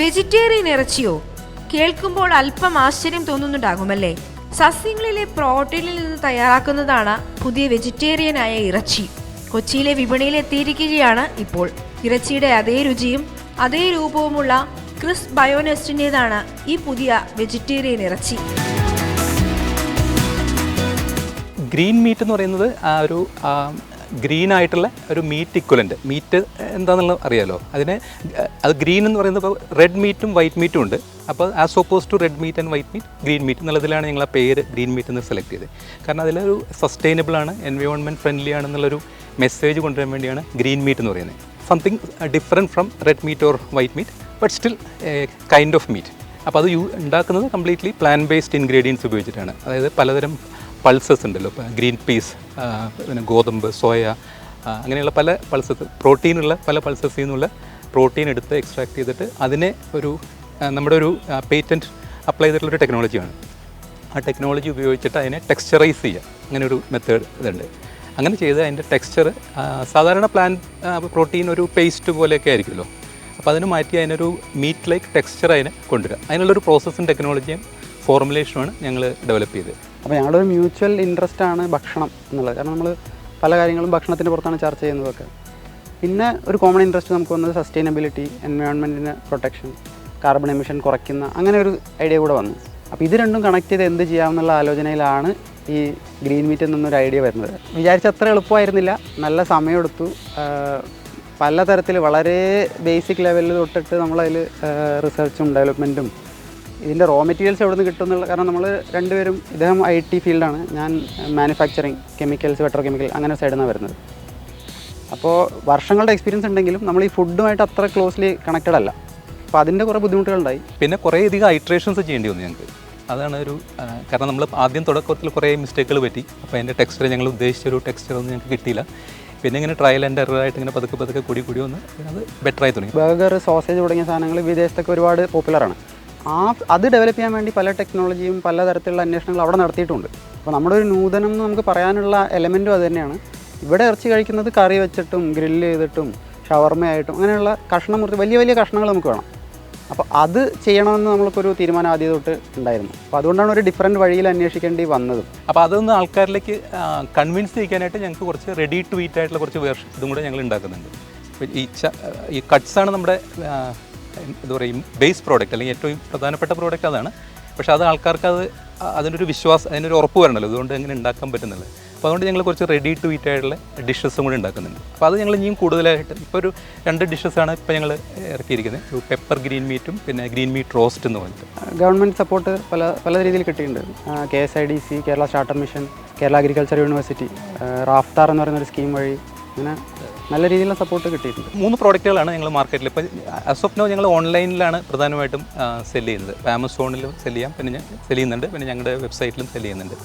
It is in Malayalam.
വെജിറ്റേറിയൻ ഇറച്ചിയോ? കേൾക്കുമ്പോൾ അല്പം ആശ്ചര്യം തോന്നുന്നുണ്ടാകുമല്ലേ? സസ്യങ്ങളിലെ പ്രോട്ടീനിൽ നിന്ന് തയ്യാറാക്കുന്നതാണ് പുതിയ വെജിറ്റേറിയനായ ഇറച്ചി. കൊച്ചിയിലെ വിപണിയിൽ എത്തിയിരിക്കുകയാണ് ഇപ്പോൾ. ഇറച്ചിയുടെ അതേ രുചിയും അതേ രൂപവുമുള്ള ക്രിസ് ബയോനെസ്റ്റിന്റെതാണ് ഈ പുതിയ വെജിറ്റേറിയൻ ഇറച്ചി. ഗ്രീൻ മീറ്റ് എന്ന് പറയുന്നത് ആ ഒരു ഗ്രീൻ ആയിട്ടുള്ള ഒരു മീറ്റ് ഇക്വലന്റ് മീറ്റ് എന്താണെന്നുള്ളത് അറിയാലോ? അതിനെ അത് ഗ്രീൻ എന്ന് പറയുന്നത് റെഡ് മീറ്റും വൈറ്റ് മീറ്റും ഉണ്ട്. അപ്പോൾ as opposed to red meat and white meat green meat എന്നുള്ളതിലാണ് ഞങ്ങൾ ആ പേര് ഗ്രീൻ മീറ്റ് എന്ന് സെലക്ട് ചെയ്തത്. കാരണം അതിലൊരു സസ്റ്റൈനബിൾ ആണ് എൻവയോൺമെന്റ് ഫ്രണ്ട്ലി ആണെന്നുള്ളൊരു മെസ്സേജ് കൊണ്ടുവരാൻ വേണ്ടിയാണ് ഗ്രീൻ മീറ്റ് എന്ന് പറയുന്നത്. Something different from red meat or white meat but still kind of meat അപ്പോൾ അത് യൂ ഉണ്ടാക്കുന്നത് കംപ്ലീറ്റ്ലി പ്ലാൻ ബേസ്ഡ് ഇൻഗ്രീഡിയൻസ് ഉപയോഗിച്ചിട്ടാണ്. അതായത് പലതരം പൾസസ് ഉണ്ടല്ലോ ഗ്രീൻ പീസ് പിന്നെ ഗോതമ്പ് സോയ അങ്ങനെയുള്ള പല പൾസസ് പ്രോട്ടീനുള്ള പല പൾസസിൽ നിന്നുള്ള പ്രോട്ടീൻ എടുത്ത് എക്സ്ട്രാക്ട് ചെയ്തിട്ട് അതിനെ ഒരു നമ്മുടെ ഒരു പേറ്റന്റ് അപ്ലൈ ചെയ്തിട്ടുള്ള ഒരു ടെക്നോളജിയാണ് ആ ടെക്നോളജി ഉപയോഗിച്ചിട്ട് അതിനെ ടെക്സ്ചറൈസ് ചെയ്യുക അങ്ങനെ ഒരു മെത്തേഡ് ഇതുണ്ട്. അങ്ങനെ ചെയ്ത് അതിന്റെ ടെക്സ്ചർ സാധാരണ പ്ലാൻ പ്രോട്ടീൻ ഒരു പേസ്റ്റ് പോലെയൊക്കെ ആയിരിക്കുമല്ലോ. അപ്പോൾ അതിന് മാറ്റി അതിനൊരു മീറ്റ് ലൈക്ക് ടെക്സ്ചർ അതിനെ കൊണ്ടുവരിക അതിനുള്ളൊരു പ്രോസസ്സും ടെക്നോളജിയും ഫോർമുലേഷനുമാണ് ഞങ്ങൾ ഡെവലപ്പ് ചെയ്തത്. അപ്പോൾ ഞങ്ങളുടെ മ്യൂച്വൽ ഇൻട്രസ്റ്റ് ആണ് ഭക്ഷണം എന്നുള്ളത്. കാരണം നമ്മൾ പല കാര്യങ്ങളും ഭക്ഷണത്തിന്റെ പുറത്താണ് ചർച്ച ചെയ്യുന്നതൊക്കെ. പിന്നെ ഒരു കോമൺ ഇൻട്രസ്റ്റ് നമുക്ക് വന്നത് സസ്റ്റൈനബിലിറ്റി എൻവയോൺമെന്റിന് പ്രൊട്ടക്ഷൻ കാർബൺ എമിഷൻ കുറയ്ക്കുന്ന അങ്ങനെ ഒരു ഐഡിയ കൂടെ വന്നു. അപ്പോൾ ഇത് രണ്ടും കണക്ട് ചെയ്ത് എന്ത് ചെയ്യാമെന്നുള്ള ആലോചനയിലാണ് ഈ ഗ്രീൻ മീറ്റ് എന്നൊരു ഐഡിയ വരുന്നത്. വിചാരിച്ച അത്ര എളുപ്പമായിരുന്നില്ല. നല്ല സമയമെടുത്തു പല പലതരത്തിൽ വളരെ ബേസിക് ലെവലിൽ തൊട്ടിട്ട് നമ്മളതിൽ റിസർച്ചും ഡെവലപ്മെന്റും ഇതിന്റെ റോ മെറ്റീരിയൽസ് എവിടെ നിന്ന് കിട്ടും എന്നുള്ള കാരണം നമ്മൾ രണ്ടുപേരും ഇദ്ദേഹം ഐ ടി ഫീൽഡാണ്. ഞാൻ മാനുഫാക്ചറിങ് കെമിക്കൽസ് പെട്രോ കെമിക്കൽ അങ്ങനെ സൈഡിൽ നിന്നാണ് വരുന്നത്. അപ്പോൾ വർഷങ്ങളുടെ എക്സ്പീരിയൻസ് ഉണ്ടെങ്കിലും നമ്മൾ ഈ ഫുഡുമായിട്ട് അത്ര ക്ലോസ്ലി കണക്റ്റഡ് അല്ല. അപ്പോൾ അതിന്റെ കുറേ ബുദ്ധിമുട്ടുകളുണ്ടായി. പിന്നെ കുറേ അധികം ഹൈഡ്രേഷൻസ് ചെയ്യേണ്ടി വന്നു ഞങ്ങൾക്ക്. അതാണ് ഒരു കാരണം നമ്മൾ ആദ്യം തുടക്കത്തിൽ കുറേ മിസ്റ്റേക്കുകൾ പറ്റി. അപ്പോൾ അതിന്റെ ടെക്സ്ചർ ഞങ്ങൾ ഉദ്ദേശിച്ച ഒരു ടെക്സ്ചർ ഒന്നും ഞങ്ങൾക്ക് കിട്ടിയില്ല. പിന്നെ ഇങ്ങനെ ട്രയൽ ആൻഡ് എറർ ആയിട്ട് ഇങ്ങനെ പതുക്കെ പതുക്കെ കൂടി കൂടി വന്ന് അത് ബെറ്ററായി തുടങ്ങി. ബർഗർ സോസേജ് തുടങ്ങിയ സാധനങ്ങൾ വിദേശത്തൊക്കെ ഒരുപാട് പോപ്പുലറാണ് ആ അത് ഡെവലപ്പ് ചെയ്യാൻ വേണ്ടി പല ടെക്നോളജിയും പല തരത്തിലുള്ള അന്വേഷണങ്ങൾ അവിടെ നടത്തിയിട്ടുണ്ട്. അപ്പോൾ നമ്മുടെ ഒരു നൂതനം എന്ന് നമുക്ക് പറയാനുള്ള എലമെന്റും അത് തന്നെയാണ്. ഇവിടെ ഇറച്ചി കഴിക്കുന്നത് കറി വെച്ചിട്ടും ഗ്രില്ല് ചെയ്തിട്ടും ഷവർമയായിട്ടും അങ്ങനെയുള്ള കഷ്ണം മുറിച്ച് വലിയ വലിയ കഷ്ണങ്ങൾ നമുക്ക് വേണം. അപ്പോൾ അത് ചെയ്യണമെന്ന് നമ്മൾക്കൊരു തീരുമാനം ആദ്യം തൊട്ട് ഉണ്ടായിരുന്നു. അപ്പോൾ അതുകൊണ്ടാണ് ഒരു ഡിഫറെന്റ് വഴിയിൽ അന്വേഷിക്കേണ്ടി വന്നത്. അപ്പോൾ അതൊന്ന് ആൾക്കാരിലേക്ക് കൺവിൻസ് ചെയ്യാനായിട്ട് ഞങ്ങൾക്ക് കുറച്ച് റെഡി ടു ഈറ്റ് ആയിട്ടുള്ള കുറച്ച് വേർഷൻ ഇതും കൂടെ ഞങ്ങൾ ഉണ്ടാക്കുന്നുണ്ട്. ഈ ഈ കട്ട്സാണ് നമ്മുടെ എന്താ പറയുക ബേസ് പ്രോഡക്റ്റ് അല്ലെങ്കിൽ ഏറ്റവും പ്രധാനപ്പെട്ട പ്രോഡക്റ്റ് അതാണ്. പക്ഷേ അത് ആൾക്കാർക്ക് അത് അതിനൊരു വിശ്വാസം അതിനൊരു ഉറപ്പ് വരണമല്ലോ അതുകൊണ്ട് എങ്ങനെ ഉണ്ടാക്കാൻ പറ്റുന്നില്ല അപ്പോൾ അതുകൊണ്ട് ഞങ്ങൾ കുറച്ച് റെഡി ടു ഈറ്റ് ആയിട്ടുള്ള ഡിഷസും കൂടി ഉണ്ടാക്കുന്നുണ്ട്. അപ്പോൾ അത് ഞങ്ങൾ ഇനിയും കൂടുതലായിട്ട് ഇപ്പോൾ ഒരു രണ്ട് ഡിഷസാണ് ഇപ്പോൾ ഞങ്ങൾ ഇറക്കിയിരിക്കുന്നത്. ഒരു പെപ്പർ ഗ്രീൻ മീറ്റും പിന്നെ ഗ്രീൻ മീറ്റ് റോസ്റ്റ് എന്ന് പറഞ്ഞിട്ട്. ഗവൺമെന്റ് സപ്പോർട്ട് പല പല രീതിയിൽ കിട്ടിയിട്ടുണ്ട്. K S I D C Kerala startup mission Kerala agriculture university Raftaar എന്ന് പറയുന്ന ഒരു സ്കീം വഴി അങ്ങനെ നല്ല രീതിയിലുള്ള സപ്പോർട്ട് കിട്ടിയിട്ടുണ്ട്. മൂന്ന് പ്രോഡക്റ്റുകളാണ് ഞങ്ങൾ മാർക്കറ്റിൽ ഇപ്പോൾ ആസ് ഓഫ് നോ ഞങ്ങൾ ഓൺലൈനിലാണ് പ്രധാനമായിട്ടും സെൽ ചെയ്യുന്നത്. ആമസോണിലും സെൽ ചെയ്യാം. പിന്നെ സെൽ ചെയ്യുന്നുണ്ട്. പിന്നെ ഞങ്ങളുടെ വെബ്സൈറ്റിലും സെൽ ചെയ്യുന്നുണ്ട്.